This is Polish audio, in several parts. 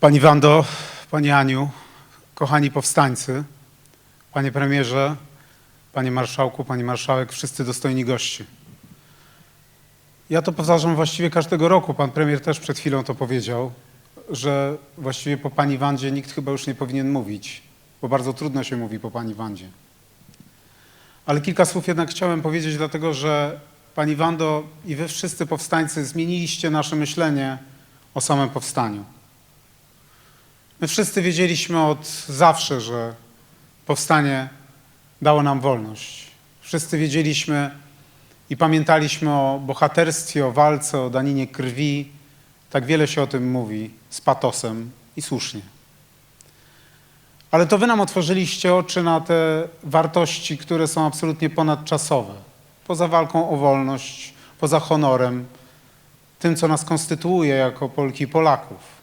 Pani Wando, Pani Aniu, kochani powstańcy, Panie Premierze, Panie Marszałku, Pani Marszałek, wszyscy dostojni goście. Ja to powtarzam właściwie każdego roku, Pan Premier też przed chwilą to powiedział, że właściwie po Pani Wandzie nikt chyba już nie powinien mówić, bo bardzo trudno się mówi po Pani Wandzie. Ale kilka słów jednak chciałem powiedzieć, dlatego że Pani Wando i Wy wszyscy powstańcy zmieniliście nasze myślenie o samym powstaniu. My wszyscy wiedzieliśmy od zawsze, że powstanie dało nam wolność. Wszyscy wiedzieliśmy i pamiętaliśmy o bohaterstwie, o walce, o daninie krwi. Tak wiele się o tym mówi z patosem i słusznie. Ale to wy nam otworzyliście oczy na te wartości, które są absolutnie ponadczasowe. Poza walką o wolność, poza honorem, tym, co nas konstytuuje jako Polki i Polaków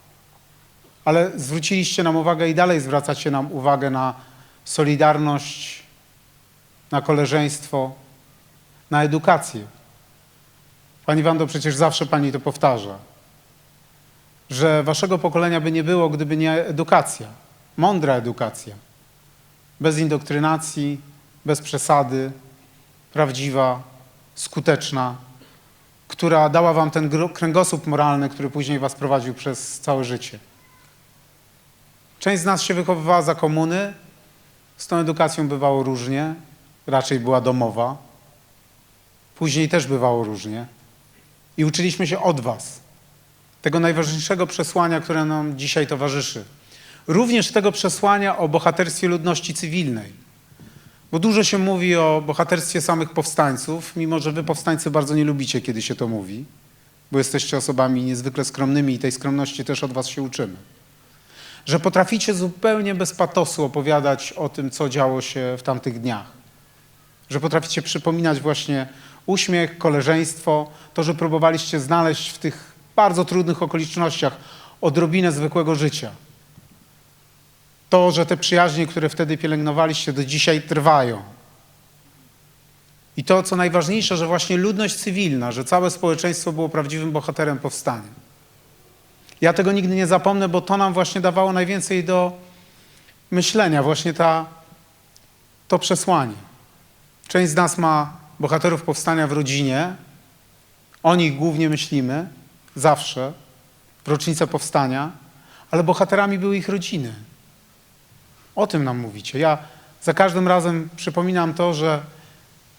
ale zwróciliście nam uwagę i dalej zwracacie nam uwagę na solidarność, na koleżeństwo, na edukację. Pani Wando, przecież zawsze Pani to powtarza, że Waszego pokolenia by nie było, gdyby nie edukacja, mądra edukacja, bez indoktrynacji, bez przesady, prawdziwa, skuteczna, która dała Wam ten kręgosłup moralny, który później Was prowadził przez całe życie. Część z nas się wychowywała za komuny, z tą edukacją bywało różnie, raczej była domowa. Później też bywało różnie. I uczyliśmy się od Was, tego najważniejszego przesłania, które nam dzisiaj towarzyszy. Również tego przesłania o bohaterstwie ludności cywilnej. Bo dużo się mówi o bohaterstwie samych powstańców, mimo że Wy, powstańcy, bardzo nie lubicie, kiedy się to mówi, bo jesteście osobami niezwykle skromnymi i tej skromności też od Was się uczymy że potraficie zupełnie bez patosu opowiadać o tym, co działo się w tamtych dniach. Że potraficie przypominać właśnie uśmiech, koleżeństwo, to, że próbowaliście znaleźć w tych bardzo trudnych okolicznościach odrobinę zwykłego życia. To, że te przyjaźnie, które wtedy pielęgnowaliście, do dzisiaj trwają. I to, co najważniejsze, że właśnie ludność cywilna, że całe społeczeństwo było prawdziwym bohaterem powstania. Ja tego nigdy nie zapomnę, bo to nam właśnie dawało najwięcej do myślenia, właśnie ta, to przesłanie. Część z nas ma bohaterów powstania w rodzinie, o nich głównie myślimy, zawsze, w rocznicę powstania, ale bohaterami były ich rodziny. O tym nam mówicie. Ja za każdym razem przypominam to, że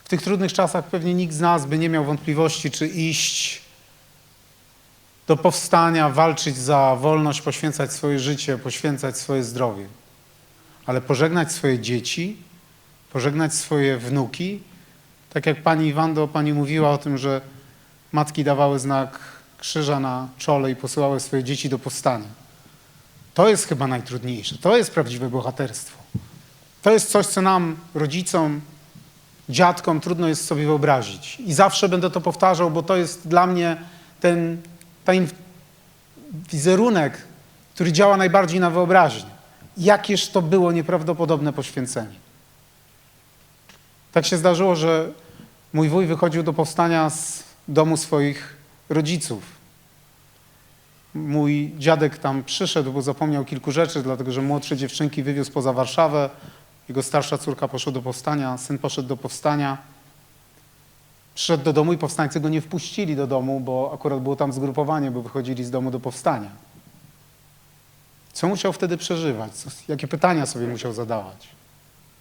w tych trudnych czasach pewnie nikt z nas by nie miał wątpliwości, czy iść do powstania, walczyć za wolność, poświęcać swoje życie, poświęcać swoje zdrowie. Ale pożegnać swoje dzieci, pożegnać swoje wnuki, tak jak pani Wando, pani mówiła o tym, że matki dawały znak krzyża na czole i posyłały swoje dzieci do powstania. To jest chyba najtrudniejsze. To jest prawdziwe bohaterstwo. To jest coś, co nam, rodzicom, dziadkom, trudno jest sobie wyobrazić. I zawsze będę to powtarzał, bo to jest dla mnie ten ten wizerunek, który działa najbardziej na wyobraźnię. Jakież to było nieprawdopodobne poświęcenie. Tak się zdarzyło, że mój wuj wychodził do powstania z domu swoich rodziców. Mój dziadek tam przyszedł, bo zapomniał kilku rzeczy, dlatego że młodsze dziewczynki wywiózł poza Warszawę. Jego starsza córka poszła do powstania, syn poszedł do powstania. Przyszedł do domu i powstańcy go nie wpuścili do domu, bo akurat było tam zgrupowanie, bo wychodzili z domu do powstania. Co musiał wtedy przeżywać? Jakie pytania sobie musiał zadawać?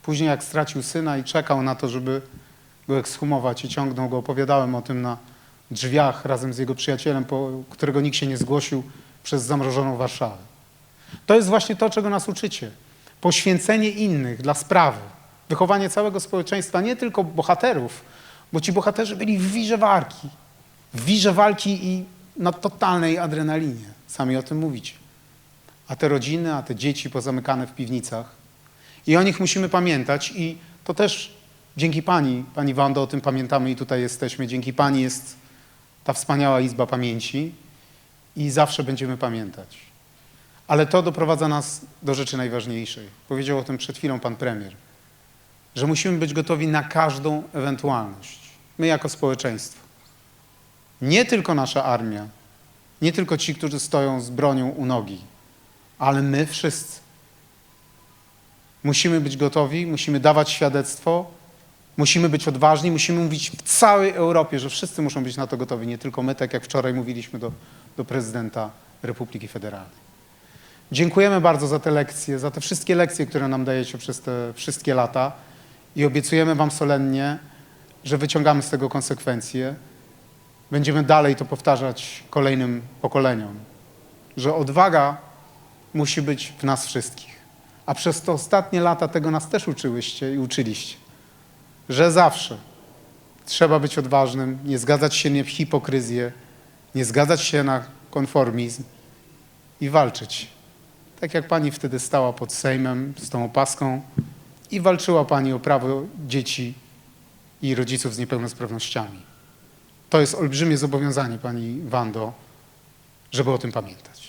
Później jak stracił syna i czekał na to, żeby go ekshumować i ciągnął go, opowiadałem o tym na drzwiach razem z jego przyjacielem, po, którego nikt się nie zgłosił przez zamrożoną Warszawę. To jest właśnie to, czego nas uczycie. Poświęcenie innych dla sprawy. Wychowanie całego społeczeństwa, nie tylko bohaterów, bo ci bohaterzy byli w wirze walki. W wirze walki i na totalnej adrenalinie. Sami o tym mówicie. A te rodziny, a te dzieci pozamykane w piwnicach. I o nich musimy pamiętać i to też dzięki Pani, Pani Wando, o tym pamiętamy i tutaj jesteśmy. Dzięki Pani jest ta wspaniała Izba Pamięci i zawsze będziemy pamiętać. Ale to doprowadza nas do rzeczy najważniejszej. Powiedział o tym przed chwilą Pan Premier. Że musimy być gotowi na każdą ewentualność my jako społeczeństwo. Nie tylko nasza armia, nie tylko ci, którzy stoją z bronią u nogi, ale my wszyscy musimy być gotowi, musimy dawać świadectwo, musimy być odważni, musimy mówić w całej Europie, że wszyscy muszą być na to gotowi, nie tylko my, tak jak wczoraj mówiliśmy do, do prezydenta Republiki Federalnej. Dziękujemy bardzo za te lekcje, za te wszystkie lekcje, które nam dajecie przez te wszystkie lata i obiecujemy Wam solennie, że wyciągamy z tego konsekwencje. Będziemy dalej to powtarzać kolejnym pokoleniom, że odwaga musi być w nas wszystkich. A przez te ostatnie lata tego nas też uczyłyście i uczyliście, że zawsze trzeba być odważnym, nie zgadzać się w hipokryzję, nie zgadzać się na konformizm i walczyć. Tak jak pani wtedy stała pod Sejmem z tą opaską i walczyła pani o prawo dzieci i rodziców z niepełnosprawnościami. To jest olbrzymie zobowiązanie pani Wando, żeby o tym pamiętać.